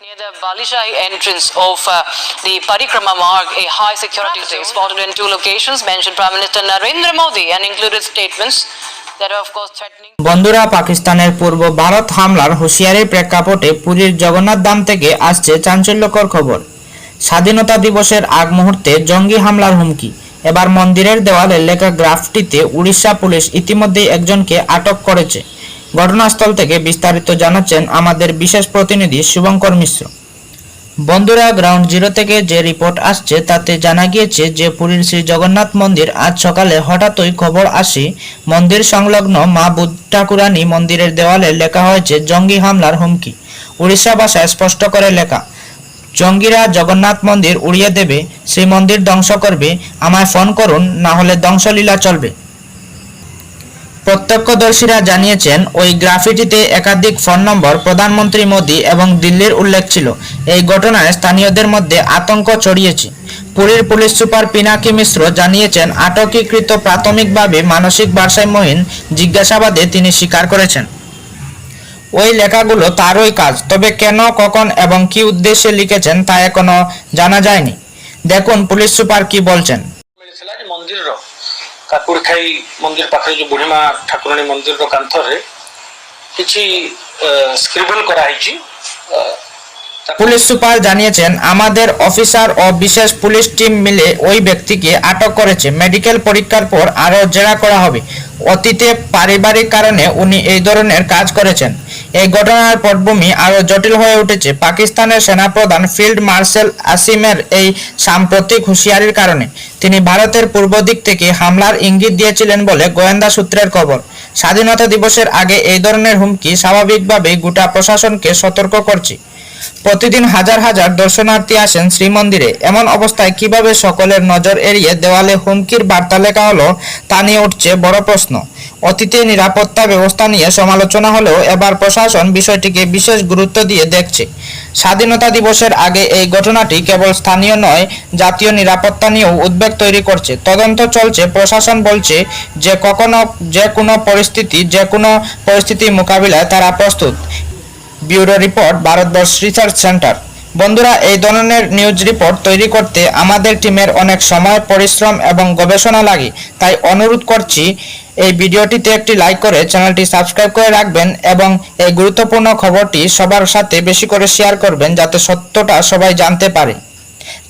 Near the Balishahi entrance of uh, the Parikrama Marg, a high security is spotted in two locations, mentioned Prime Minister Narendra Modi and included statements that are of course threatening. বন্ধুরা পাকিস্তানের পূর্ব ভারত হামলার হুঁশিয়ারির প্রেক্ষাপটে পুরীর জগন্নাথ ধাম থেকে আসছে চাঞ্চল্যকর খবর স্বাধীনতা দিবসের আগ মুহূর্তে জঙ্গি হামলার হুমকি এবার মন্দিরের দেওয়ালে লেখা গ্রাফটিতে উড়িষ্যা পুলিশ ইতিমধ্যেই একজনকে আটক করেছে ঘটনাস্থল থেকে বিস্তারিত জানাচ্ছেন আমাদের বিশেষ প্রতিনিধি শুভঙ্কর মিশ্র। বন্ধুরা গ্রাউন্ড জিরো থেকে যে রিপোর্ট আসছে তাতে জানা গিয়েছে যে পুরীর শ্রী জগন্নাথ মন্দির আজ সকালে হঠাৎই খবর আসে, মন্দির সংলগ্ন মা বুদ্ধ ঠাকুরানী মন্দিরের দেওয়ালে লেখা হয়েছে, জঙ্গি হামলার হুমকি। উড়িষ্যা ভাষায় স্পষ্ট করে লেখা, জঙ্গিরা জগন্নাথ মন্দির উড়িয়ে দেবে শ্রী মন্দির ধ্বংস করবে, আমায় ফোন করুন, না হলে ধ্বংসলীলা চলবে। প্রত্যক্ষদর্শীরা জানিয়েছেন, ওই গ্রাফিটিতে একাধিক ফোন নম্বর, প্রধানমন্ত্রী মোদী এবং দিল্লির উল্লেখ ছিল। এই ঘটনায় স্থানীয়দের মধ্যে আতঙ্ক ছড়িয়েছে। পুরীর পুলিশ সুপার পিনাকি মিশ্র জানিয়েছেন, আটকীকৃত প্রাথমিকভাবে মানসিক ভারসাম্যহীন জিজ্ঞাসাবাদে তিনি স্বীকার করেছেন। ওই লেখাগুলো তারই কাজ, তবে কেন, কখন এবং কি উদ্দেশ্যে লিখেছেন তা এখনও জানা যায়নি। দেখুন পুলিশ সুপার কি বলছেন। ଯେ ମନ୍ଦିରର କାକୁଡି ଖାଇ ମନ୍ଦିର ପାଖରେ ଯୋଉ ବୁଢୀମା ଠାକୁରାଣୀ ମନ୍ଦିରର କାନ୍ଥରେ କିଛି ସ୍କ୍ରିବଲ କରାହେଇଛି ଅ, ତାକୁ পুলিশ সুপার জানিয়েছেন আমাদের অফিসার ও বিশেষ পুলিশ টিম মিলে ওই ব্যক্তিকে আটক করেছে মেডিকেল পরীক্ষার পর আরও জেরা করা হবে অতীতে পারিবারিক কারণে উনি এই ধরনের কাজ করেছেন এই ঘটনার পটভূমি আরও জটিল হয়ে উঠেছে। পাকিস্তানের সেনাপ্রধান ফিল্ড মার্শাল আসিমের এই সাম্প্রতিক হুঁশিয়ারির কারণে তিনি ভারতের পূর্ব দিক থেকে হামলার ইঙ্গিত দিয়েছিলেন বলে গোয়েন্দা সূত্রের খবর। স্বাধীনতা দিবসের আগে এই ধরনের হুমকি স্বাভাবিকভাবেই গোটা প্রশাসনকে সতর্ক করছে। প্রতিদিন হাজার হাজার দর্শনার্থী আসেন শ্রীমন্দিরে। এমন অবস্থায় কীভাবে সকলের নজর এড়িয়ে দেওয়ালে হুমকির বার্তা লেখা হলো তা নিয়ে উঠছে বড় প্রশ্ন। অতীতে নিরাপত্তা ব্যবস্থা নিয়ে সমালোচনা হলেও এবার প্রশাসন বিষয়টিকে বিশেষ গুরুত্ব দিয়ে দেখছে। স্বাধীনতা দিবসের আগে এই ঘটনাটি কেবল স্থানীয় নয়, জাতীয় নিরাপত্তা নিয়েও উদ্বেগ তৈরি করছে। তদন্ত চলছে, প্রশাসন বলছে যে কখনো যে কোনো পরিস্থিতি, যে কোনো পরিস্থিতি মোকাবিলায় তারা প্রস্তুত। Bureau report, Bharatbarsha research centre. বন্ধুরা, এই ধরনের নিউজ রিপোর্ট তৈরি করতে আমাদের টিমের অনেক সময়, পরিশ্রম এবং গবেষণা লাগে। তাই অনুরোধ করছি, এই ভিডিওটিতে একটি লাইক করে চ্যানেলটি সাবস্ক্রাইব করে রাখবেন এবং এই গুরুত্বপূর্ণ খবরটি সবার সাথে বেশি করে শেয়ার করবেন যাতে সত্যটা সবাই জানতে পারে।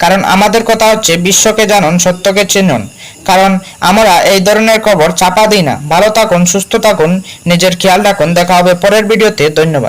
কারণ আমাদের কথা হচ্ছে, বিশ্বকে জানুন, সত্যকে চিনুন। কারণ আমরা এই ধরনের খবর চাপা দিই না। ভালো থাকুন, সুস্থ থাকুন, নিজের খেয়াল রাখুন। দেখা হবে পরের ভিডিওতে। ধন্যবাদ।